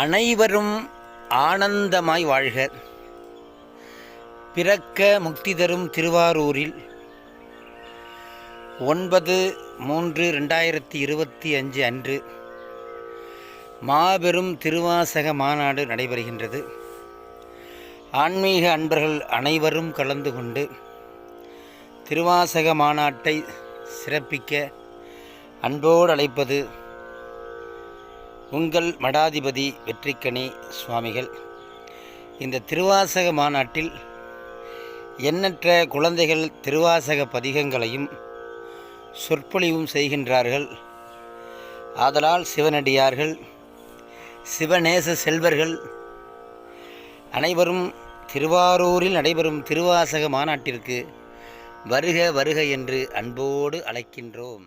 அனைவரும் ஆனந்தமாய் வாழ்க. பிறக்க முக்தி தரும் திருவாரூரில் ஒன்பது மூன்று ரெண்டாயிரத்தி இருபத்தி அஞ்சு அன்று மாபெரும் திருவாசக மாநாடு நடைபெறுகின்றது. ஆன்மீக அன்பர்கள் அனைவரும் கலந்து கொண்டு திருவாசக மாநாட்டை சிறப்பிக்க அன்போடு அழைப்பது உங்கள் மடாதிபதி வெற்றிக்கணி சுவாமிகள் இந்த திருவாசக மாநாட்டில் எண்ணற்ற குழந்தைகள் திருவாசக பதிகங்களையும் சொற்பொழிவும் செய்கின்றார்கள். ஆதலால் சிவனடியார்கள் சிவநேச செல்வர்கள் அனைவரும் திருவாரூரில் நடைபெறும் திருவாசக மாநாட்டிற்கு வருக வருக என்று அன்போடு அழைக்கின்றோம்.